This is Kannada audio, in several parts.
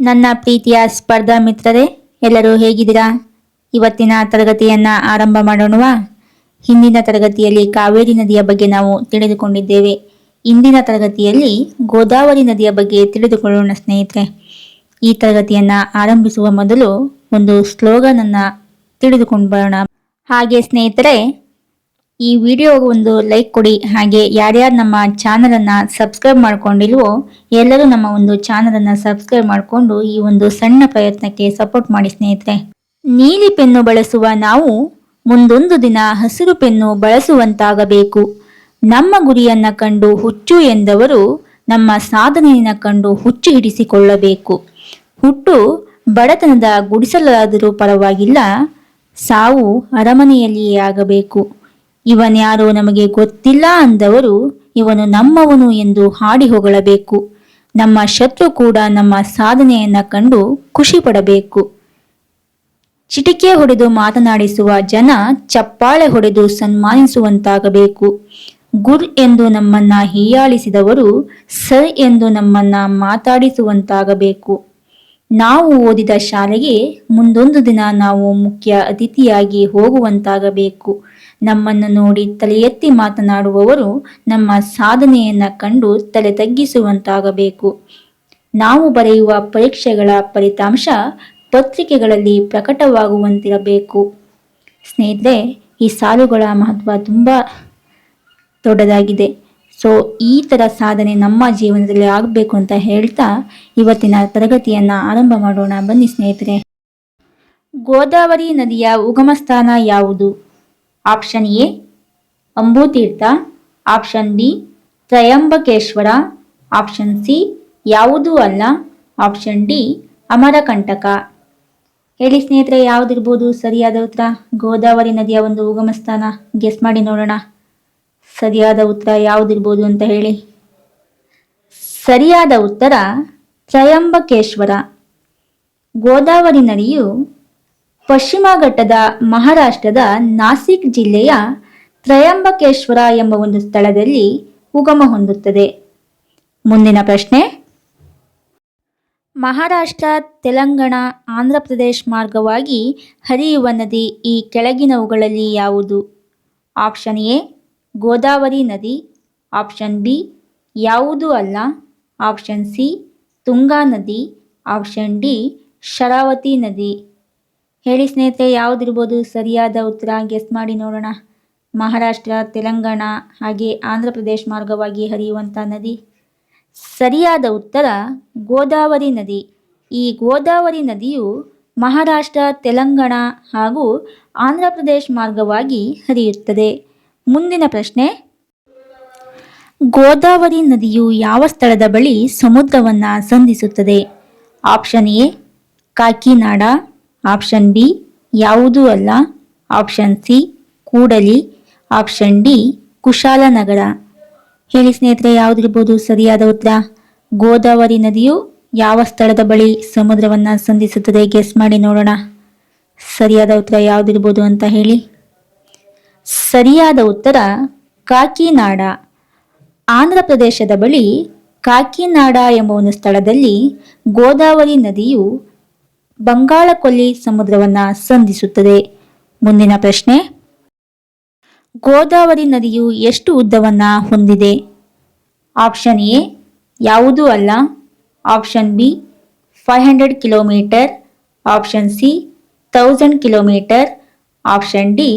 ನನ್ನ ಪ್ರೀತಿಯ ಸ್ಪರ್ಧಾ ಮಿತ್ರರೇ, ಎಲ್ಲರೂ ಹೇಗಿದ್ದೀರಾ? ಇವತ್ತಿನ ತರಗತಿಯನ್ನ ಆರಂಭ ಮಾಡೋಣವಾ? ಹಿಂದಿನ ತರಗತಿಯಲ್ಲಿ ಕಾವೇರಿ ನದಿಯ ಬಗ್ಗೆ ನಾವು ತಿಳಿದುಕೊಂಡಿದ್ದೇವೆ. ಇಂದಿನ ತರಗತಿಯಲ್ಲಿ ಗೋದಾವರಿ ನದಿಯ ಬಗ್ಗೆ ತಿಳಿದುಕೊಳ್ಳೋಣ ಸ್ನೇಹಿತರೆ. ಈ ತರಗತಿಯನ್ನ ಆರಂಭಿಸುವ ಮೊದಲು ಒಂದು ಸ್ಲೋಗನ್ ಅನ್ನ ತಿಳಿದುಕೊಂಡು ಬರೋಣ. ಹಾಗೆ ಸ್ನೇಹಿತರೆ ಈ ವಿಡಿಯೋಗೆ ಒಂದು ಲೈಕ್ ಕೊಡಿ. ಹಾಗೆ ಯಾರ್ಯಾರು ನಮ್ಮ ಚಾನಲನ್ನು ಸಬ್ಸ್ಕ್ರೈಬ್ ಮಾಡ್ಕೊಂಡಿಲ್ವೋ ಎಲ್ಲರೂ ನಮ್ಮ ಒಂದು ಚಾನಲನ್ನು ಸಬ್ಸ್ಕ್ರೈಬ್ ಮಾಡಿಕೊಂಡು ಈ ಒಂದು ಸಣ್ಣ ಪ್ರಯತ್ನಕ್ಕೆ ಸಪೋರ್ಟ್ ಮಾಡಿ ಸ್ನೇಹಿತರೆ. ನೀಲಿ ಪೆನ್ನು ಬಳಸುವ ನಾವು ಮುಂದೊಂದು ದಿನ ಹಸಿರು ಪೆನ್ನು ಬಳಸುವಂತಾಗಬೇಕು. ನಮ್ಮ ಗುರಿಯನ್ನ ಕಂಡು ಹುಚ್ಚು ಎಂದವರು ನಮ್ಮ ಸಾಧನೆಯನ್ನ ಕಂಡು ಹುಚ್ಚು ಹಿಡಿಸಿಕೊಳ್ಳಬೇಕು. ಹುಟ್ಟು ಬಡತನದ ಗುಡಿಸಲಾದರೂ ಪರವಾಗಿಲ್ಲ, ಸಾವು ಅರಮನೆಯಲ್ಲಿಯೇ ಆಗಬೇಕು. ಇವನ್ಯಾರೋ ನಮಗೆ ಗೊತ್ತಿಲ್ಲ ಅಂದವರು, ಇವನು ನಮ್ಮವನು ಎಂದು ಹಾಡಿ ಹೊಗಳಬೇಕು. ನಮ್ಮ ಶತ್ರು ಕೂಡ ನಮ್ಮ ಸಾಧನೆಯನ್ನ ಕಂಡು ಖುಷಿ ಪಡಬೇಕು ಚಿಟಿಕೆ ಹೊಡೆದು ಮಾತನಾಡಿಸುವ ಜನ ಚಪ್ಪಾಳೆ ಹೊಡೆದು ಸನ್ಮಾನಿಸುವಂತಾಗಬೇಕು. ಗುರ್ ಎಂದು ನಮ್ಮನ್ನ ಹೀಯಾಳಿಸಿದವರು, ಸರ್ ಎಂದು ನಮ್ಮನ್ನ ಮಾತಾಡಿಸುವಂತಾಗಬೇಕು. ನಾವು ಓದಿದ ಶಾಲೆಗೆ ಮುಂದೊಂದು ದಿನ ನಾವು ಮುಖ್ಯ ಅತಿಥಿಯಾಗಿ ಹೋಗುವಂತಾಗಬೇಕು. ನಮ್ಮನ್ನು ನೋಡಿ ತಲೆ ಎತ್ತಿ ಮಾತನಾಡುವವರು ನಮ್ಮ ಸಾಧನೆಯನ್ನ ಕಂಡು ತಲೆ ತಗ್ಗಿಸುವಂತಾಗಬೇಕು. ನಾವು ಬರೆಯುವ ಪರೀಕ್ಷೆಗಳ ಫಲಿತಾಂಶ ಪತ್ರಿಕೆಗಳಲ್ಲಿ ಪ್ರಕಟವಾಗುವಂತಿರಬೇಕು. ಸ್ನೇಹಿತರೆ, ಈ ಸಾಲುಗಳ ಮಹತ್ವ ತುಂಬ ದೊಡ್ಡದಾಗಿದೆ. ಸೊ, ಈ ಥರ ಸಾಧನೆ ನಮ್ಮ ಜೀವನದಲ್ಲಿ ಆಗಬೇಕು ಅಂತ ಹೇಳ್ತಾ ಇವತ್ತಿನ ತರಗತಿಯನ್ನು ಆರಂಭ ಮಾಡೋಣ. ಬನ್ನಿ ಸ್ನೇಹಿತರೆ. ಗೋದಾವರಿ ನದಿಯ ಉಗಮ ಸ್ಥಾನ ಯಾವುದು? Option A, Ambutheertha. Option B, Tryambakeshwar. Option C, ಯಾವುದೂ ಅಲ್ಲ. Option D, Amarkantak. ಹೇಳಿ ಸ್ನೇಹಿತರೆ, ಯಾವುದಿರ್ಬೋದು? ಸರಿಯಾದ ಉತ್ತರ? ಗೋದಾವರಿ ನದಿಯ ಒಂದು ಉಗಮ ಸ್ಥಾನ ಗೆಸ್ ಮಾಡಿ ನೋಡೋಣ. ಸರಿಯಾದ ಉತ್ತರ ಯಾವುದಿರ್ಬೋದು ಅಂತ ಹೇಳಿ. ಸರಿಯಾದ ಉತ್ತರ ತ್ರಯಂಬಕೇಶ್ವರ. ಗೋದಾವರಿ ನದಿಯು ಪಶ್ಚಿಮ ಘಟ್ಟದ ಮಹಾರಾಷ್ಟ್ರದ ನಾಸಿಕ್ ಜಿಲ್ಲೆಯ ತ್ರಯಂಬಕೇಶ್ವರ ಎಂಬ ಒಂದು ಸ್ಥಳದಲ್ಲಿ ಉಗಮ ಹೊಂದುತ್ತದೆ. ಮುಂದಿನ ಪ್ರಶ್ನೆ. ಮಹಾರಾಷ್ಟ್ರ, ತೆಲಂಗಾಣ, ಆಂಧ್ರ ಪ್ರದೇಶ್ ಮಾರ್ಗವಾಗಿ ಹರಿಯುವ ನದಿ ಈ ಕೆಳಗಿನವುಗಳಲ್ಲಿ ಯಾವುದು? ಆಪ್ಷನ್ ಎ, ಗೋದಾವರಿ ನದಿ. ಆಪ್ಷನ್ ಬಿ, ಯಾವುದೂ ಅಲ್ಲ. ಆಪ್ಷನ್ ಸಿ, ತುಂಗಾ ನದಿ. ಆಪ್ಷನ್ ಡಿ, ಶರಾವತಿ ನದಿ. ಹೇಳಿ ಸ್ನೇಹಿತರೆ, ಯಾವುದಿರ್ಬೋದು ಸರಿಯಾದ ಉತ್ತರ ಗೆಸ್ ಮಾಡಿ ನೋಡೋಣ. ಮಹಾರಾಷ್ಟ್ರ, ತೆಲಂಗಾಣ, ಹಾಗೆ ಆಂಧ್ರ ಪ್ರದೇಶ ಮಾರ್ಗವಾಗಿ ಹರಿಯುವಂಥ ನದಿ. ಸರಿಯಾದ ಉತ್ತರ ಗೋದಾವರಿ ನದಿ. ಈ ಗೋದಾವರಿ ನದಿಯು ಮಹಾರಾಷ್ಟ್ರ, ತೆಲಂಗಾಣ ಹಾಗೂ ಆಂಧ್ರ ಪ್ರದೇಶ ಮಾರ್ಗವಾಗಿ ಹರಿಯುತ್ತದೆ. ಮುಂದಿನ ಪ್ರಶ್ನೆ. ಗೋದಾವರಿ ನದಿಯು ಯಾವ ಸ್ಥಳದ ಬಳಿ ಸಮುದ್ರವನ್ನು ಸಂಧಿಸುತ್ತದೆ? Option A, Kakinada option B ಯಾವುದೂ ಅಲ್ಲ. Option C Kudli. Option D Kushalnagar ಹೇಳಿ ಸ್ನೇಹಿತರೆ, ಯಾವುದಿರ್ಬೋದು ಸರಿಯಾದ ಉತ್ತರ? ಗೋದಾವರಿ ನದಿಯು ಯಾವ ಸ್ಥಳದ ಬಳಿ ಸಮುದ್ರವನ್ನು ಸಂಧಿಸುತ್ತದೆ? ಗೆಸ್ ಮಾಡಿ ನೋಡೋಣ. ಸರಿಯಾದ ಉತ್ತರ ಯಾವುದಿರ್ಬೋದು ಅಂತ ಹೇಳಿ. ಸರಿಯಾದ ಉತ್ತರ ಕಾಕಿನಾಡ. ಆಂಧ್ರ ಪ್ರದೇಶದ ಬಳಿ ಕಾಕಿನಾಡ ಎಂಬ ಒಂದು ಸ್ಥಳದಲ್ಲಿ ಗೋದಾವರಿ ನದಿಯು ಬಂಗಾಳಕೊಲ್ಲಿ ಸಮುದ್ರವನ್ನು ಸಂಧಿಸುತ್ತದೆ. ಮುಂದಿನ ಪ್ರಶ್ನೆ, ಗೋದಾವರಿ ನದಿಯು ಎಷ್ಟು ಉದ್ದವನ್ನು ಹೊಂದಿದೆ? ಆಪ್ಷನ್ ಎ, ಯಾವುದೂ ಅಲ್ಲ. Option B, five hundred kilometre. Option C, thousand kilometre. Option D,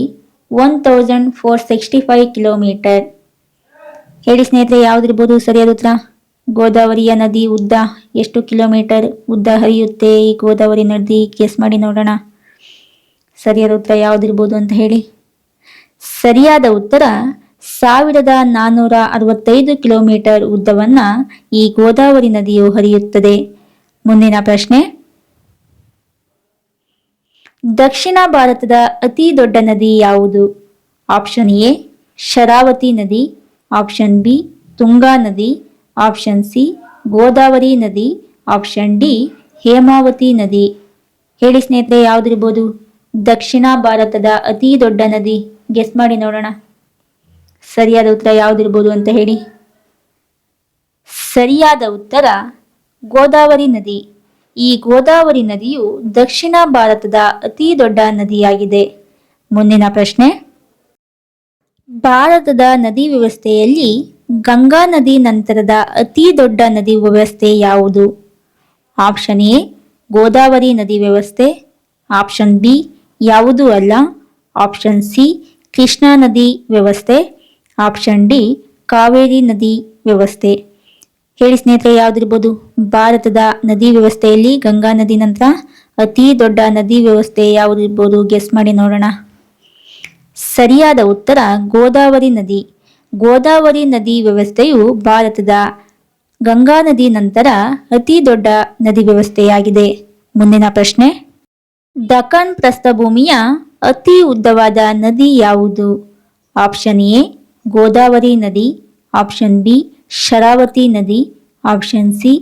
one thousand four sixty five kilometre. ಹೇಳಿ ಸ್ನೇಹಿತರೆ, ಯಾವುದಿರ್ಬೋದು ಸರಿಯಾದ ಉತ್ತರ? ಗೋದಾವರಿಯ ನದಿ ಉದ್ದ ಎಷ್ಟು ಕಿಲೋಮೀಟರ್ ಉದ್ದ ಹರಿಯುತ್ತೆ? ಈ ಗೋದಾವರಿ ನದಿ ಕೇಸ್ ಮಾಡಿ ನೋಡೋಣ. ಸರಿಯಾದ ಉತ್ತರ ಯಾವುದಿರ್ಬೋದು ಅಂತ ಹೇಳಿ. ಸರಿಯಾದ ಉತ್ತರ ಸಾವಿರದ ನಾನ್ನೂರ ಅರವತ್ತೈದು ಕಿಲೋಮೀಟರ್ ಉದ್ದವನ್ನ ಈ ಗೋದಾವರಿ ನದಿಯು ಹರಿಯುತ್ತದೆ. ಮುಂದಿನ ಪ್ರಶ್ನೆ. ದಕ್ಷಿಣ ಭಾರತದ ಅತಿ ದೊಡ್ಡ ನದಿ ಯಾವುದು? ಆಪ್ಷನ್ ಎ, ಶರಾವತಿ ನದಿ, ಆಪ್ಷನ್ ಬಿ, ತುಂಗಾ ನದಿ ಆಪ್ಷನ್ ಸಿ ಗೋದಾವರಿ ನದಿ ಆಪ್ಷನ್ ಡಿ ಹೇಮಾವತಿ ನದಿ ಹೇಳಿ ಸ್ನೇಹಿತರೆ, ಯಾವುದಿರ್ಬೋದು? ದಕ್ಷಿಣ ಭಾರತದ ಅತಿ ದೊಡ್ಡ ನದಿ. ಗೆಸ್ ಮಾಡಿ ನೋಡೋಣ. ಸರಿಯಾದ ಉತ್ತರ ಯಾವುದಿರ್ಬೋದು ಅಂತ ಹೇಳಿ. ಸರಿಯಾದ ಉತ್ತರ ಗೋದಾವರಿ ನದಿ ಈ ಗೋದಾವರಿ ನದಿಯು ದಕ್ಷಿಣ ಭಾರತದ ಅತಿ ದೊಡ್ಡ ನದಿಯಾಗಿದೆ. ಮುಂದಿನ ಪ್ರಶ್ನೆ. ಭಾರತದ ನದಿ ವ್ಯವಸ್ಥೆಯಲ್ಲಿ ಗಂಗಾ ನದಿ ನಂತರದ ಅತಿ ದೊಡ್ಡ ನದಿ ವ್ಯವಸ್ಥೆ ಯಾವುದು? ಆಪ್ಷನ್ ಎ, ಗೋದಾವರಿ ನದಿ ವ್ಯವಸ್ಥೆ. ಆಪ್ಷನ್ ಬಿ, ಯಾವುದು ಅಲ್ಲ. ಆಪ್ಷನ್ ಸಿ, ಕೃಷ್ಣಾ ನದಿ ವ್ಯವಸ್ಥೆ. ಆಪ್ಷನ್ ಡಿ, ಕಾವೇರಿ ನದಿ ವ್ಯವಸ್ಥೆ. ಹೇಳಿ ಸ್ನೇಹಿತರೆ, ಯಾವುದಿರ್ಬೋದು? ಭಾರತದ ನದಿ ವ್ಯವಸ್ಥೆಯಲ್ಲಿ ಗಂಗಾ ನದಿ ನಂತರ ಅತಿ ದೊಡ್ಡ ನದಿ ವ್ಯವಸ್ಥೆ ಯಾವುದಿರ್ಬೋದು? ಗೆಸ್ ಮಾಡಿ ನೋಡೋಣ. ಸರಿಯಾದ ಉತ್ತರ ಗೋದಾವರಿ ನದಿ. ಗೋದಾವರಿ ನದಿ ವ್ಯವಸ್ಥೆಯು ಭಾರತದ ಗಂಗಾ ನದಿ ನಂತರ ಅತಿ ದೊಡ್ಡ ನದಿ ವ್ಯವಸ್ಥೆಯಾಗಿದೆ. ಮುಂದಿನ ಪ್ರಶ್ನೆ ದಕನ್ ಪ್ರಸ್ಥಭೂಮಿಯ ಅತಿ ಉದ್ದವಾದ ನದಿ ಯಾವುದು? ಆಪ್ಷನ್ ಎ, ಗೋದಾವರಿ ನದಿ, ಆಪ್ಷನ್ ಬಿ, ಶರಾವತಿ ನದಿ, ಆಪ್ಷನ್ ಸಿ,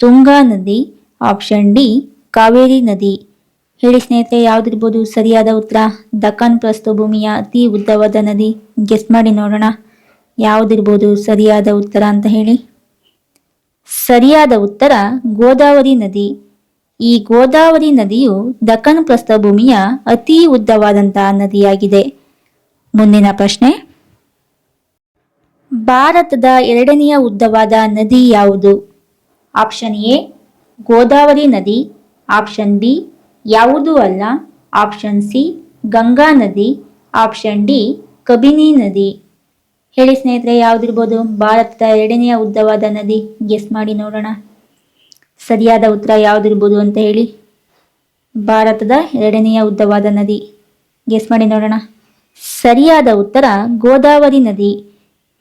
ತುಂಗಾ ನದಿ, ಆಪ್ಷನ್ ಡಿ, ಕಾವೇರಿ ನದಿ. ಹೇಳಿ ಸ್ನೇಹಿತರೆ, ಯಾವ್ದಿರ್ಬೋದು ಸರಿಯಾದ ಉತ್ತರ? ದಕನ್ ಪ್ರಸ್ಥಭೂಮಿಯ ಅತಿ ಉದ್ದವಾದ ನದಿ. ಗೆಸ್ ಮಾಡಿ ನೋಡೋಣ. ಯಾವ್ದಿರ್ಬೋದು? ಸರಿಯಾದ ಉತ್ತರ ಅಂತ ಹೇಳಿ. ಸರಿಯಾದ ಉತ್ತರ, ಗೋದಾವರಿ ನದಿ. ಈ ಗೋದಾವರಿ ನದಿಯು ದಖನ್ ಪ್ರಸ್ಥಭೂಮಿಯ ಅತಿ ಉದ್ದವಾದಂತಹ ನದಿಯಾಗಿದೆ. ಮುಂದಿನ ಪ್ರಶ್ನೆ. ಭಾರತದ ಎರಡನೆಯ ಉದ್ದವಾದ ನದಿ ಯಾವುದು? ಆಪ್ಷನ್ ಎ, ಗೋದಾವರಿ ನದಿ. ಆಪ್ಷನ್ ಬಿ, ಯಾವುದೂ ಅಲ್ಲ. ಆಪ್ಷನ್ ಸಿ, ಗಂಗಾ ನದಿ. ಆಪ್ಷನ್ ಡಿ, ಕಬಿನಿ ನದಿ. ಹೇಳಿ ಸ್ನೇಹಿತರೆ, ಯಾವ್ದಿರ್ಬೋದು? ಭಾರತದ ಎರಡನೆಯ ಉದ್ದವಾದ ನದಿ. ಗೆಸ್ ಮಾಡಿ ನೋಡೋಣ. ಸರಿಯಾದ ಉತ್ತರ ಯಾವ್ದಿರ್ಬೋದು ಅಂತ ಹೇಳಿ. ಭಾರತದ ಎರಡನೆಯ ಉದ್ದವಾದ ನದಿ. ಗೆಸ್ ಮಾಡಿ ನೋಡೋಣ. ಸರಿಯಾದ ಉತ್ತರ, ಗೋದಾವರಿ ನದಿ.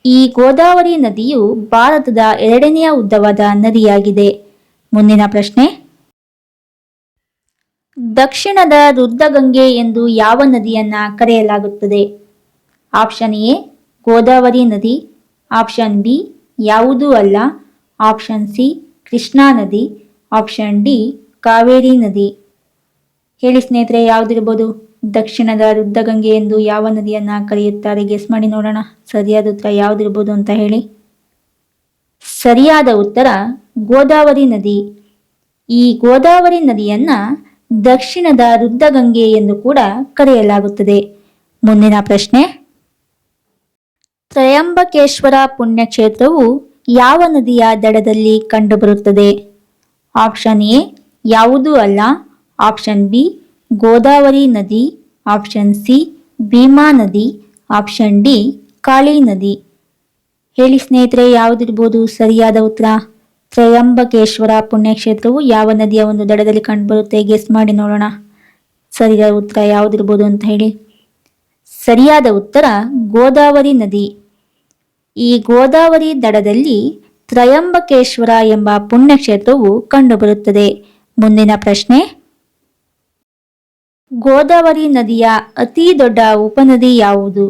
ಈ ಗೋದಾವರಿ ನದಿಯು ಭಾರತದ ಎರಡನೆಯ ಉದ್ದವಾದ ನದಿಯಾಗಿದೆ. ಮುಂದಿನ ಪ್ರಶ್ನೆ. ದಕ್ಷಿಣದ ರುದ್ರಗಂಗೆ ಎಂದು ಯಾವ ನದಿಯನ್ನ ಕರೆಯಲಾಗುತ್ತದೆ? ಆಪ್ಷನ್ ಎ ಗೋದಾವರಿ ನದಿ ಆಪ್ಷನ್ ಬಿ ಯಾವುದೂ ಅಲ್ಲ. ಆಪ್ಷನ್ ಸಿ ಕೃಷ್ಣಾ ನದಿ ಆಪ್ಷನ್ ಡಿ ಕಾವೇರಿ ನದಿ. ಹೇಳಿ ಸ್ನೇಹಿತರೆ, ಯಾವುದಿರ್ಬೋದು? ದಕ್ಷಿಣದ ರುದ್ರಗಂಗೆ ಎಂದು ಯಾವ ನದಿಯನ್ನು ಕರೆಯುತ್ತಾರೆ? ಗೆಸ್ ಮಾಡಿ ನೋಡೋಣ. ಸರಿಯಾದ ಉತ್ತರ ಯಾವುದಿರ್ಬೋದು ಅಂತ ಹೇಳಿ. ಸರಿಯಾದ ಉತ್ತರ ಗೋದಾವರಿ ನದಿ. ಈ ಗೋದಾವರಿ ನದಿಯನ್ನ ದಕ್ಷಿಣದ ರುದ್ರಗಂಗೆ ಎಂದು ಕೂಡ ಕರೆಯಲಾಗುತ್ತದೆ. ಮುಂದಿನ ಪ್ರಶ್ನೆ. ತ್ರಯಂಬಕೇಶ್ವರ ಪುಣ್ಯಕ್ಷೇತ್ರವು ಯಾವ ನದಿಯ ದಡದಲ್ಲಿ ಕಂಡುಬರುತ್ತದೆ? ಆಪ್ಷನ್ ಎ, ಯಾವುದೂ ಅಲ್ಲ. ಆಪ್ಷನ್ ಬಿ, ಗೋದಾವರಿ ನದಿ. ಆಪ್ಷನ್ ಸಿ, ಭೀಮಾ ನದಿ. ಆಪ್ಷನ್ ಡಿ, ಕಾಳಿ ನದಿ. ಹೇಳಿ ಸ್ನೇಹಿತರೆ, ಯಾವುದಿರ್ಬೋದು? ಸರಿಯಾದ ಉತ್ತರ? ತ್ರಯಂಬಕೇಶ್ವರ ಪುಣ್ಯಕ್ಷೇತ್ರವು ಯಾವ ನದಿಯ ಒಂದು ದಡದಲ್ಲಿ ಕಂಡುಬರುತ್ತೆ? ಗೆಸ್ ಮಾಡಿ ನೋಡೋಣ. ಸರಿಯಾದ ಉತ್ತರ ಯಾವುದಿರ್ಬೋದು ಅಂತ ಹೇಳಿ. ಸರಿಯಾದ ಉತ್ತರ ಗೋದಾವರಿ ನದಿ. ಈ ಗೋದಾವರಿ ದಡದಲ್ಲಿ ತ್ರಯಂಬಕೇಶ್ವರ ಎಂಬ ಪುಣ್ಯಕ್ಷೇತ್ರವು ಕಂಡುಬರುತ್ತದೆ. ಮುಂದಿನ ಪ್ರಶ್ನೆ. ಗೋದಾವರಿ ನದಿಯ ಅತಿ ದೊಡ್ಡ ಉಪನದಿ ಯಾವುದು?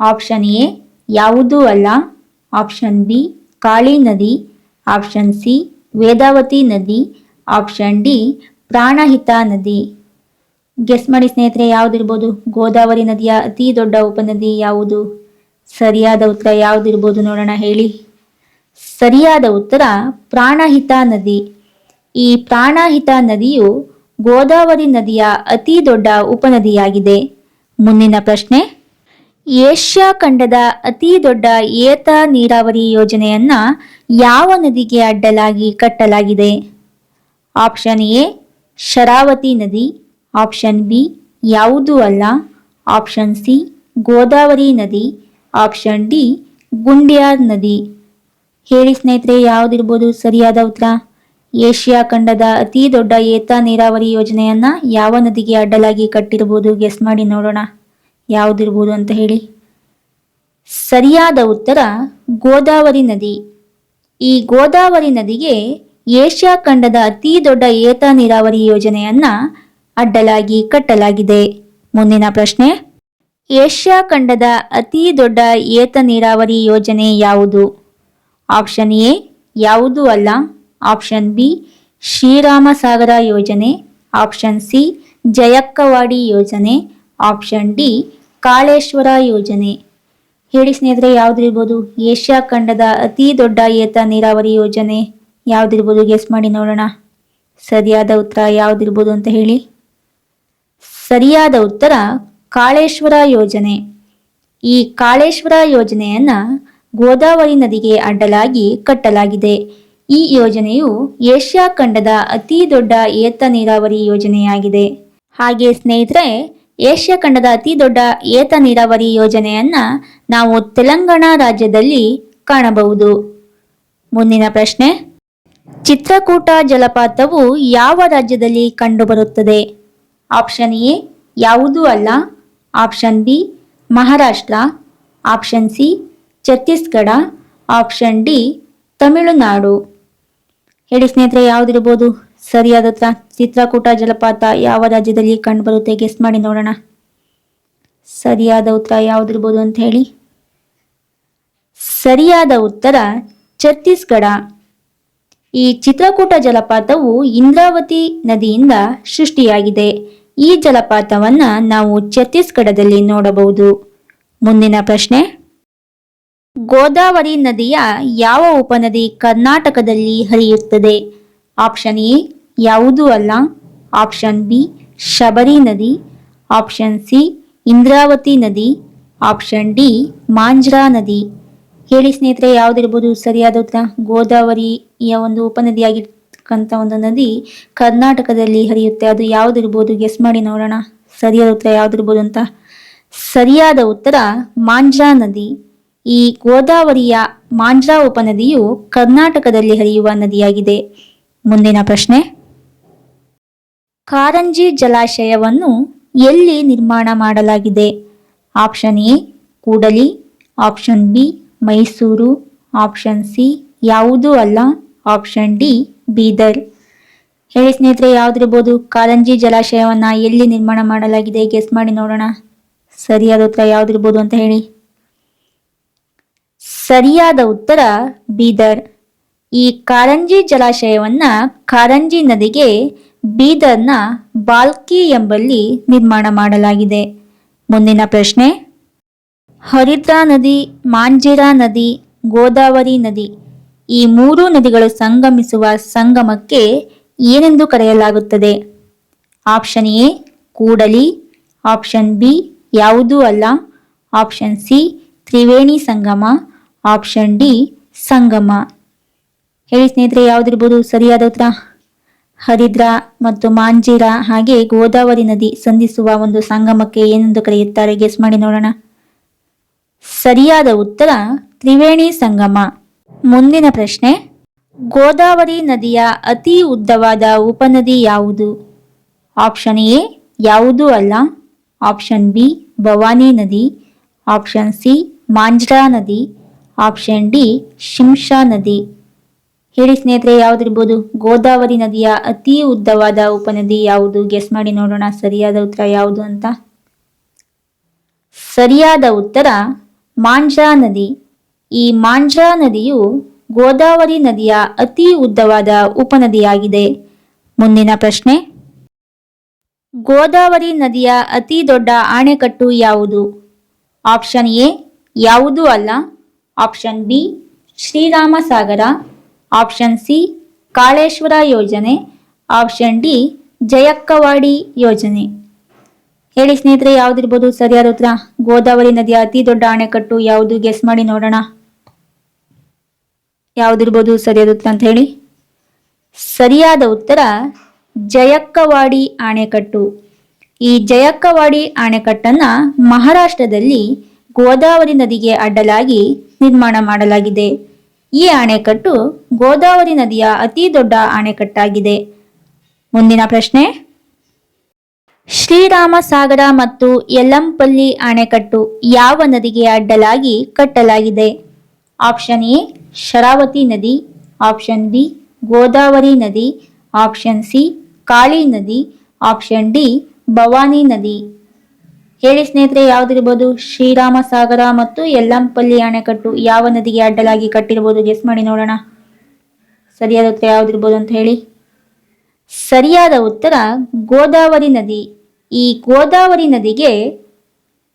ಆಪ್ಷನ್ ಎ ಯಾವುದೂ ಅಲ್ಲ. ಆಪ್ಷನ್ ಬಿ ಕಾಳಿ ನದಿ. ಆಪ್ಷನ್ ಸಿ ವೇದಾವತಿ ನದಿ. ಆಪ್ಷನ್ ಡಿ ಪ್ರಾಣಹಿತ ನದಿ. ಗೆಸ್ ಮಾಡಿ ಸ್ನೇಹಿತರೆ, ಯಾವುದಿರ್ಬೋದು? ಗೋದಾವರಿ ನದಿಯ ಅತಿ ದೊಡ್ಡ ಉಪನದಿ ಯಾವುದು? ಸರಿಯಾದ ಉತ್ತರ ಯಾವುದಿರ್ಬೋದು ನೋಡೋಣ ಹೇಳಿ. ಸರಿಯಾದ ಉತ್ತರ ಪ್ರಾಣಹಿತ ನದಿ. ಈ ಪ್ರಾಣಹಿತ ನದಿಯು ಗೋದಾವರಿ ನದಿಯ ಅತಿ ದೊಡ್ಡ ಉಪನದಿಯಾಗಿದೆ. ಮುಂದಿನ ಪ್ರಶ್ನೆ, ಏಷ್ಯಾ ಖಂಡದ ಅತಿ ದೊಡ್ಡ ಏತ ನೀರಾವರಿ ಯೋಜನೆಯನ್ನ ಯಾವ ನದಿಗೆ ಅಡ್ಡಲಾಗಿ ಕಟ್ಟಲಾಗಿದೆ? ಆಪ್ಷನ್ ಎ, ಶರಾವತಿ ನದಿ. ಆಪ್ಷನ್ ಬಿ ಯಾವುದೂ ಅಲ್ಲ? ಆಪ್ಷನ್ ಸಿ ಗೋದಾವರಿ ನದಿ. ಆಪ್ಷನ್ ಡಿ ಗುಂಡಿಯಾರ್ ನದಿ. ಹೇಳಿ ಸ್ನೇಹಿತರೆ, ಯಾವುದಿರ್ಬೋದು? ಸರಿಯಾದ ಉತ್ತರ? ಏಷ್ಯಾ ಖಂಡದ ಅತಿ ದೊಡ್ಡ ಏತ ನೀರಾವರಿ ಯೋಜನೆಯನ್ನ ಯಾವ ನದಿಗೆ ಅಡ್ಡಲಾಗಿ ಕಟ್ಟಿರ್ಬೋದು? ಗೆಸ್ ಮಾಡಿ ನೋಡೋಣ. ಯಾವುದಿರ್ಬೋದು ಅಂತ ಹೇಳಿ. ಸರಿಯಾದ ಉತ್ತರ, ಗೋದಾವರಿ ನದಿ. ಈ ಗೋದಾವರಿ ನದಿಗೆ ಏಷ್ಯಾ ಖಂಡದ ಅತಿ ದೊಡ್ಡ ಏತ ನೀರಾವರಿ ಯೋಜನೆಯನ್ನ ಅಡ್ಡಲಾಗಿ ಕಟ್ಟಲಾಗಿದೆ. ಮುಂದಿನ ಪ್ರಶ್ನೆ, ಏಷ್ಯಾ ಖಂಡದ ಅತಿ ದೊಡ್ಡ ಏತ ನೀರಾವರಿ ಯೋಜನೆ ಯಾವುದು? ಆಪ್ಷನ್ ಎ, ಯಾವುದೂ ಅಲ್ಲ. ಆಪ್ಷನ್ ಬಿ ಶ್ರೀರಾಮ ಸಾಗರ ಯೋಜನೆ. ಆಪ್ಷನ್ ಸಿ, ಜಯಕ್ಕವಾಡಿ ಯೋಜನೆ. ಆಪ್ಷನ್ ಡಿ, ಕಾಳೇಶ್ವರ ಯೋಜನೆ. ಹೇಳಿ ಸ್ನೇಹಿತರೆ, ಯಾವ್ದಿರ್ಬೋದು? ಏಷ್ಯಾ ಖಂಡದ ಅತಿ ದೊಡ್ಡ ಏತ ನೀರಾವರಿ ಯೋಜನೆ ಯಾವ್ದಿರ್ಬೋದು? ಗೆಸ್ ಮಾಡಿ ನೋಡೋಣ. ಸರಿಯಾದ ಉತ್ತರ ಯಾವುದಿರ್ಬೋದು ಅಂತ ಹೇಳಿ. ಸರಿಯಾದ ಉತ್ತರ ಕಾಳೇಶ್ವರ ಯೋಜನೆ. ಈ ಕಾಳೇಶ್ವರ ಯೋಜನೆಯನ್ನ ಗೋದಾವರಿ ನದಿಗೆ ಅಡ್ಡಲಾಗಿ ಕಟ್ಟಲಾಗಿದೆ. ಈ ಯೋಜನೆಯು ಏಷ್ಯಾ ಖಂಡದ ಅತಿ ದೊಡ್ಡ ಏತ ನೀರಾವರಿ ಯೋಜನೆಯಾಗಿದೆ. ಹಾಗೆ ಸ್ನೇಹಿತರೆ, ಏಷ್ಯಾ ಖಂಡದ ಅತಿ ದೊಡ್ಡ ಏತ ನೀರಾವರಿ ಯೋಜನೆಯನ್ನ ನಾವು ತೆಲಂಗಾಣ ರಾಜ್ಯದಲ್ಲಿ ಕಾಣಬಹುದು. ಮುಂದಿನ ಪ್ರಶ್ನೆ, ಚಿತ್ರಕೂಟ ಜಲಪಾತವು ಯಾವ ರಾಜ್ಯದಲ್ಲಿ ಕಂಡುಬರುತ್ತದೆ? ಆಪ್ಷನ್ ಎ ಯಾವುದೂ ಅಲ್ಲ. Option B Maharashtra. Option C Chhattisgarh. Option D Tamil Nadu. ಹೇಳಿ ಸ್ನೇಹಿತರೆ, ಯಾವುದಿರ್ಬೋದು? ಸರಿಯಾದ ಉತ್ತರ? ಚಿತ್ರಕೂಟ, ಜಲಪಾತ, ಯಾವ ರಾಜ್ಯದಲ್ಲಿ ಕಂಡುಬರುತ್ತೆ ಗೆಸ್ ಮಾಡಿ ನೋಡೋಣ. ಸರಿಯಾದ ಉತ್ತರ ಯಾವುದಿರ್ಬೋದು ಅಂತ ಹೇಳಿ. ಸರಿಯಾದ ಉತ್ತರ ಛತ್ತೀಸ್ಗಢ. ಈ ಚಿತ್ರಕೂಟ ಜಲಪಾತವು ಇಂದ್ರಾವತಿ ನದಿಯಿಂದ ಸೃಷ್ಟಿಯಾಗಿದೆ. ಈ ಜಲಪಾತವನ್ನ ನಾವು ಛತ್ತೀಸ್ಗಢದಲ್ಲಿ ನೋಡಬಹುದು. ಮುಂದಿನ ಪ್ರಶ್ನೆ. ಗೋದಾವರಿ ನದಿಯ ಯಾವ ಉಪನದಿ ಕರ್ನಾಟಕದಲ್ಲಿ ಹರಿಯುತ್ತದೆ? ಆಪ್ಷನ್ ಎ, ಯಾವುದೂ ಅಲ್ಲ. ಆಪ್ಷನ್ ಬಿ, ಶಬರಿ ನದಿ. ಆಪ್ಷನ್ ಸಿ, ಇಂದ್ರಾವತಿ ನದಿ. ಆಪ್ಷನ್ ಡಿ, ಮಾಂಜ್ರಾ ನದಿ. ಹೇಳಿ ಸ್ನೇಹಿತರೆ, ಯಾವ್ದಿರ್ಬೋದು ಸರಿಯಾದ ಉತ್ತರ? ಗೋದಾವರಿಯ ಒಂದು ಉಪನದಿಯಾಗಿರ್ತಕ್ಕಂಥ ಒಂದು ನದಿ ಕರ್ನಾಟಕದಲ್ಲಿ ಹರಿಯುತ್ತೆ. ಅದು ಯಾವ್ದಿರ್ಬೋದು? ಗೆಸ್ ಮಾಡಿ ನೋಡೋಣ. ಸರಿಯಾದ ಉತ್ತರ ಯಾವ್ದಿರ್ಬೋದು ಅಂತ. ಸರಿಯಾದ ಉತ್ತರ, ಮಾಂಜ್ರಾ ನದಿ. ಈ ಗೋದಾವರಿಯ ಮಾಂಜ್ರಾ ಉಪನದಿಯು ಕರ್ನಾಟಕದಲ್ಲಿ ಹರಿಯುವ ನದಿಯಾಗಿದೆ. ಮುಂದಿನ ಪ್ರಶ್ನೆ. ಕಾರಂಜಿ ಜಲಾಶಯವನ್ನು ಎಲ್ಲಿ ನಿರ್ಮಾಣ ಮಾಡಲಾಗಿದೆ? Option A, Kudli. Option B Mysuru option C ಯಾವುದೂ ಅಲ್ಲ ಆಪ್ಷನ್ ಡಿ ಬೀದರ್. ಹೇಳಿ ಸ್ನೇಹಿತರೆ, ಯಾವ್ದಿರ್ಬೋದು? ಕಾರಂಜಿ ಜಲಾಶಯವನ್ನ ಎಲ್ಲಿ ನಿರ್ಮಾಣ ಮಾಡಲಾಗಿದೆ? ಗೆಸ್ ಮಾಡಿ ನೋಡೋಣ. ಸರಿಯಾದ ಉತ್ತರ ಯಾವ್ದಿರ್ಬೋದು ಅಂತ ಹೇಳಿ. ಸರಿಯಾದ ಉತ್ತರ ಬೀದರ್. ಈ ಕಾರಂಜಿ ಜಲಾಶಯವನ್ನ ಕಾರಂಜಿ ನದಿಗೆ ಬೀದರ್ನ ಬಾಲ್ಕಿ ಎಂಬಲ್ಲಿ ನಿರ್ಮಾಣ ಮಾಡಲಾಗಿದೆ. ಮುಂದಿನ ಪ್ರಶ್ನೆ. ಹರಿದ್ರಾ ನದಿ, ಮಾಂಜಿರಾ ನದಿ, ಗೋದಾವರಿ ನದಿ ಈ ಮೂರು ನದಿಗಳು ಸಂಗಮಿಸುವ ಸಂಗಮಕ್ಕೆ ಏನೆಂದು ಕರೆಯಲಾಗುತ್ತದೆ? Option A, Kudli. Option B, ಯಾವುದೂ ಅಲ್ಲ. Option C, Triveni Sangam. Option D, Sangam. ಹೇಳಿ ಸ್ನೇಹಿತರೆ, ಯಾವುದಿರ್ಬೋದು? ಸರಿಯಾದ ಉತ್ತರ? ಹರಿದ್ರಾ ಮತ್ತು ಮಾಂಜಿರಾ ಹಾಗೆ ಗೋದಾವರಿ ನದಿ ಸಂಧಿಸುವ ಒಂದು ಸಂಗಮಕ್ಕೆ ಏನೆಂದು ಕರೆಯುತ್ತಾರೆ? ಗೆಸ್ ಮಾಡಿ ನೋಡೋಣ. ಸರಿಯಾದ ಉತ್ತರ ತ್ರಿವೇಣಿ ಸಂಗಮ. ಮುಂದಿನ ಪ್ರಶ್ನೆ, ಗೋದಾವರಿ ನದಿಯ ಅತಿ ಉದ್ದವಾದ ಉಪನದಿ ಯಾವುದು? ಆಪ್ಷನ್ ಎ, ಯಾವುದೂ ಅಲ್ಲ. ಆಪ್ಷನ್ ಬಿ, ಭವಾನಿ ನದಿ. ಆಪ್ಷನ್ ಸಿ, ಮಾಂಜ್ರಾ ನದಿ. ಆಪ್ಷನ್ ಡಿ, ಶಿಂಷಾ ನದಿ. ಹೇಳಿ ಸ್ನೇಹಿತರೆ, ಯಾವುದಿರ್ಬೋದು? ಗೋದಾವರಿ ನದಿಯ ಅತಿ ಉದ್ದವಾದ ಉಪನದಿ ಯಾವುದು? ಗೆಸ್ ಮಾಡಿ ನೋಡೋಣ, ಸರಿಯಾದ ಉತ್ತರ ಯಾವುದು ಅಂತ. ಸರಿಯಾದ ಉತ್ತರ ಮಾಂಜ್ರಾ ನದಿ. ಈ ಮಾಂಜ್ರಾ ನದಿಯು ಗೋದಾವರಿ ನದಿಯ ಅತಿ ಉದ್ದವಾದ ಉಪನದಿಯಾಗಿದೆ. ಮುಂದಿನ ಪ್ರಶ್ನೆ. ಗೋದಾವರಿ ನದಿಯ ಅತಿ ದೊಡ್ಡ ಆಣೆಕಟ್ಟು ಯಾವುದು? ಆಪ್ಷನ್ ಎ, ಯಾವುದೂ ಅಲ್ಲ. Option B Sriram Sagar option C, Kaleshwara ಯೋಜನೆ. ಆಪ್ಷನ್ ಡಿ, ಜಯಕ್ಕವಾಡಿ ಯೋಜನೆ. ಹೇಳಿ ಸ್ನೇಹಿತರೆ, ಯಾವ್ದಿರ್ಬೋದು? ಸರಿಯಾದ ಉತ್ತರ, ಗೋದಾವರಿ ನದಿಯ ಅತಿ ದೊಡ್ಡ ಅಣೆಕಟ್ಟು ಯಾವುದು? ಗೆಸ್ ಮಾಡಿ ನೋಡೋಣ. ಯಾವ್ದಿರ್ಬೋದು? ಸರಿಯಾದ ಉತ್ತರ ಅಂತ ಹೇಳಿ. ಸರಿಯಾದ ಉತ್ತರ, ಜಯಕ್ಕವಾಡಿ ಅಣೆಕಟ್ಟು ಈ ಜಯಕ್ಕವಾಡಿ ಅಣೆಕಟ್ಟನ್ನ ಮಹಾರಾಷ್ಟ್ರದಲ್ಲಿ ಗೋದಾವರಿ ನದಿಗೆ ಅಡ್ಡಲಾಗಿ ನಿರ್ಮಾಣ ಮಾಡಲಾಗಿದೆ. ಈ ಅಣೆಕಟ್ಟು ಗೋದಾವರಿ ನದಿಯ ಅತಿ ದೊಡ್ಡ ಅಣೆಕಟ್ಟಾಗಿದೆ ಮುಂದಿನ ಪ್ರಶ್ನೆ. ಶ್ರೀರಾಮ ಸಾಗರ ಮತ್ತು ಯಲ್ಲಂಪಲ್ಲಿ ಅಣೆಕಟ್ಟು ಯಾವ ನದಿಗೆ ಅಡ್ಡಲಾಗಿ ಕಟ್ಟಲಾಗಿದೆ? ಆಪ್ಷನ್ ಎ, ಶರಾವತಿ ನದಿ. ಆಪ್ಷನ್ ಬಿ, ಗೋದಾವರಿ ನದಿ. ಆಪ್ಷನ್ ಸಿ, ಕಾಳಿ ನದಿ. ಆಪ್ಷನ್ ಡಿ, ಭವಾನಿ ನದಿ. ಹೇಳಿ ಸ್ನೇಹಿತರೆ, ಯಾವ್ದಿರ್ಬೋದು? ಶ್ರೀರಾಮ ಸಾಗರ ಮತ್ತು ಯಲ್ಲಂಪಲ್ಲಿ ಅಣೆಕಟ್ಟು ಯಾವ ನದಿಗೆ ಅಡ್ಡಲಾಗಿ ಕಟ್ಟಿರ್ಬೋದು? ಗೆಸ್ ಮಾಡಿ ನೋಡೋಣ. ಸರಿಯಾದ ಉತ್ತರ ಯಾವ್ದಿರ್ಬೋದು ಅಂತ ಹೇಳಿ. ಸರಿಯಾದ ಉತ್ತರ ಗೋದಾವರಿ ನದಿ. ಈ ಗೋದಾವರಿ ನದಿಗೆ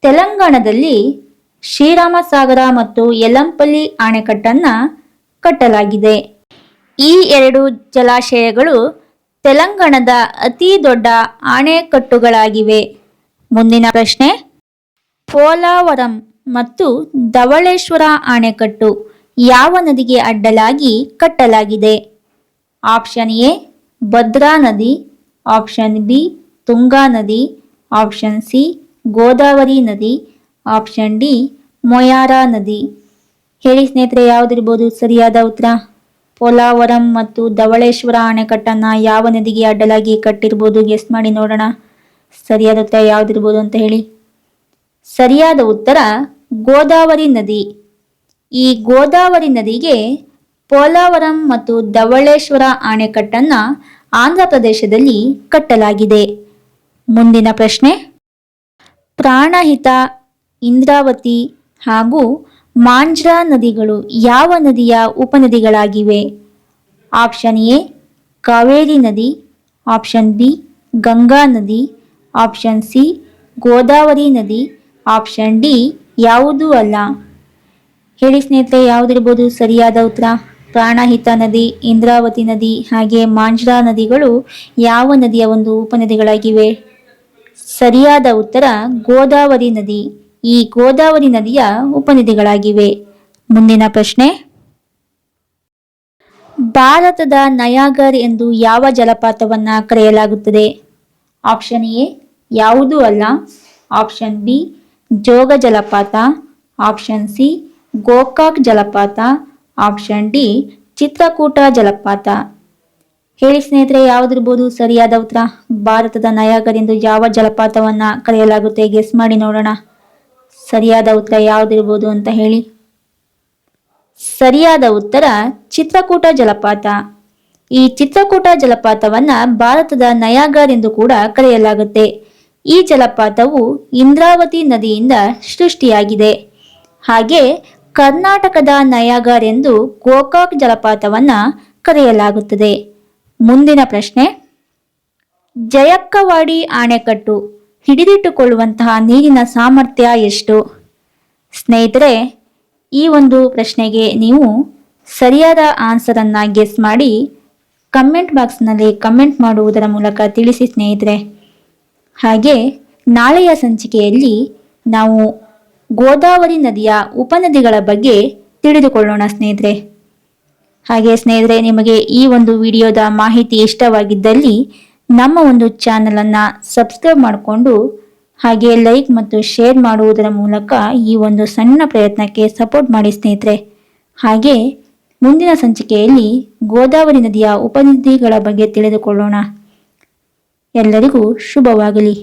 ತೆಲಂಗಾಣದಲ್ಲಿ ಶ್ರೀರಾಮ ಸಾಗರ ಮತ್ತು ಯಲ್ಲಂಪಲ್ಲಿ ಅಣೆಕಟ್ಟನ್ನ ಕಟ್ಟಲಾಗಿದೆ. ಈ ಎರಡು ಜಲಾಶಯಗಳು ತೆಲಂಗಾಣದ ಅತಿ ದೊಡ್ಡ ಅಣೆಕಟ್ಟುಗಳಾಗಿವೆ ಮುಂದಿನ ಪ್ರಶ್ನೆ, ಪೋಲಾವರಂ ಮತ್ತು ಧವಳೇಶ್ವರ ಅಣೆಕಟ್ಟು ಯಾವ ನದಿಗೆ ಅಡ್ಡಲಾಗಿ ಕಟ್ಟಲಾಗಿದೆ? ಆಪ್ಷನ್ ಎ, ಭದ್ರಾ ನದಿ, ಆಪ್ಷನ್ ಬಿ ತುಂಗಾ ನದಿ ಆಪ್ಷನ್ ಸಿ ಗೋದಾವರಿ ನದಿ ಆಪ್ಷನ್ ಡಿ ಮೊಯಾರಾ ನದಿ. ಹೇಳಿ ಸ್ನೇಹಿತರೆ, ಯಾವುದಿರ್ಬೋದು? ಸರಿಯಾದ ಉತ್ತರ? ಪೋಲಾವರಂ ಮತ್ತು ಧವಳೇಶ್ವರ ಅಣೆಕಟ್ಟನ್ನು ಯಾವ ನದಿಗೆ ಅಡ್ಡಲಾಗಿ ಕಟ್ಟಿರ್ಬೋದು? ಗೆಸ್ ಮಾಡಿ ನೋಡೋಣ. ಸರಿಯಾದ ಉತ್ತರ ಯಾವುದಿರ್ಬೋದು ಅಂತ ಹೇಳಿ. ಸರಿಯಾದ ಉತ್ತರ ಗೋದಾವರಿ ನದಿ. ಈ ಗೋದಾವರಿ ನದಿಗೆ ಪೋಲಾವರಂ ಮತ್ತು ಧವಳೇಶ್ವರ ಅಣೆಕಟ್ಟನ್ನು ಆಂಧ್ರ ಪ್ರದೇಶದಲ್ಲಿ ಕಟ್ಟಲಾಗಿದೆ. ಮುಂದಿನ ಪ್ರಶ್ನೆ. ಪ್ರಾಣಹಿತ ಇಂದ್ರಾವತಿ ಹಾಗೂ ಮಾಂಜ್ರಾ ನದಿಗಳು ಯಾವ ನದಿಯ ಉಪನದಿಗಳಾಗಿವೆ? ಆಪ್ಷನ್ ಎ, ಕಾವೇರಿ ನದಿ. ಆಪ್ಷನ್ ಬಿ, ಗಂಗಾ ನದಿ. ಆಪ್ಷನ್ ಸಿ, ಗೋದಾವರಿ ನದಿ. ಆಪ್ಷನ್ ಡಿ, ಯಾವುದೂ ಅಲ್ಲ. ಹೇಳಿ ಸ್ನೇಹಿತರೆ, ಯಾವುದಿರ್ಬೋದು? ಸರಿಯಾದ ಉತ್ತರ. ಪ್ರಾಣಹಿತ ನದಿ, ಇಂದ್ರಾವತಿ ನದಿ, ಹಾಗೆ ಮಾಂಜ್ರಾ ನದಿಗಳು ಯಾವ ನದಿಯ ಒಂದು ಉಪನದಿಗಳಾಗಿವೆ? ಸರಿಯಾದ ಉತ್ತರ ಗೋದಾವರಿ ನದಿ. ಈ ಗೋದಾವರಿ ನದಿಯ ಉಪನದಿಗಳಾಗಿವೆ. ಮುಂದಿನ ಪ್ರಶ್ನೆ. ಭಾರತದ ನಯಾಗರ್ ಎಂದು ಯಾವ ಜಲಪಾತವನ್ನ ಕರೆಯಲಾಗುತ್ತದೆ? ಆಪ್ಷನ್ ಎ, ಯಾವುದೂ ಅಲ್ಲ. ಆಪ್ಷನ್ ಬಿ, ಜೋಗ ಜಲಪಾತ. ಆಪ್ಷನ್ ಸಿ, ಗೋಕಾಕ್ ಜಲಪಾತ. ಆಪ್ಷನ್ ಡಿ, ಚಿತ್ರಕೂಟ ಜಲಪಾತ. ಹೇಳಿ ಸ್ನೇಹಿತರೆ, ಯಾವ್ದಿರ್ಬೋದು ಸರಿಯಾದ ಉತ್ತರ? ಭಾರತದ ನಯಾಗರ್ ಎಂದು ಯಾವ ಜಲಪಾತವನ್ನ ಕರೆಯಲಾಗುತ್ತೆ? ಗೆಸ್ ಮಾಡಿ ನೋಡೋಣ. ಸರಿಯಾದ ಉತ್ತರ ಯಾವ್ದಿರ್ಬೋದು ಅಂತ ಹೇಳಿ. ಸರಿಯಾದ ಉತ್ತರ ಚಿತ್ರಕೂಟ ಜಲಪಾತ. ಈ ಚಿತ್ರಕೂಟ ಜಲಪಾತವನ್ನ ಭಾರತದ ನಯಾಗರ್ ಎಂದು ಕೂಡ ಕರೆಯಲಾಗುತ್ತೆ. ಈ ಜಲಪಾತವು ಇಂದ್ರಾವತಿ ನದಿಯಿಂದ ಸೃಷ್ಟಿಯಾಗಿದೆ. ಹಾಗೆ ಕರ್ನಾಟಕದ ನಯಾಗರ್ ಎಂದು ಗೋಕಾಕ್ ಜಲಪಾತವನ್ನ ಕರೆಯಲಾಗುತ್ತದೆ. ಮುಂದಿನ ಪ್ರಶ್ನೆ. ಜಯಕ್ಕವಾಡಿ ಆಣೆಕಟ್ಟು ಹಿಡಿದಿಟ್ಟುಕೊಳ್ಳುವಂತಹ ನೀರಿನ ಸಾಮರ್ಥ್ಯ ಎಷ್ಟು? ಸ್ನೇಹಿತರೆ, ಈ ಒಂದು ಪ್ರಶ್ನೆಗೆ ನೀವು ಸರಿಯಾದ ಆನ್ಸರನ್ನು ಗೆಸ್ ಮಾಡಿ ಕಮೆಂಟ್ ಬಾಕ್ಸ್ನಲ್ಲಿ ಕಮೆಂಟ್ ಮಾಡುವುದರ ಮೂಲಕ ತಿಳಿಸಿ ಸ್ನೇಹಿತರೆ. ಹಾಗೆ ನಾಳೆಯ ಸಂಚಿಕೆಯಲ್ಲಿ ನಾವು ಗೋದಾವರಿ ನದಿಯ ಉಪನದಿಗಳ ಬಗ್ಗೆ ತಿಳಿದುಕೊಳ್ಳೋಣ ಸ್ನೇಹಿತರೆ. ಹಾಗೆ ಸ್ನೇಹಿತರೆ, ನಿಮಗೆ ಈ ಒಂದು ವಿಡಿಯೋದ ಮಾಹಿತಿ ಇಷ್ಟವಾಗಿದ್ದಲ್ಲಿ ನಮ್ಮ ಒಂದು ಚಾನಲನ್ನು ಸಬ್ಸ್ಕ್ರೈಬ್ ಮಾಡಿಕೊಂಡು ಹಾಗೆ ಲೈಕ್ ಮತ್ತು ಶೇರ್ ಮಾಡುವುದರ ಮೂಲಕ ಈ ಒಂದು ಸಣ್ಣ ಪ್ರಯತ್ನಕ್ಕೆ ಸಪೋರ್ಟ್ ಮಾಡಿ ಸ್ನೇಹಿತರೆ. ಹಾಗೆ ಮುಂದಿನ ಸಂಚಿಕೆಯಲ್ಲಿ ಗೋದಾವರಿ ನದಿಯ ಉಪನದಿಗಳ ಬಗ್ಗೆ ತಿಳಿದುಕೊಳ್ಳೋಣ. ಎಲ್ಲರಿಗೂ ಶುಭವಾಗಲಿ.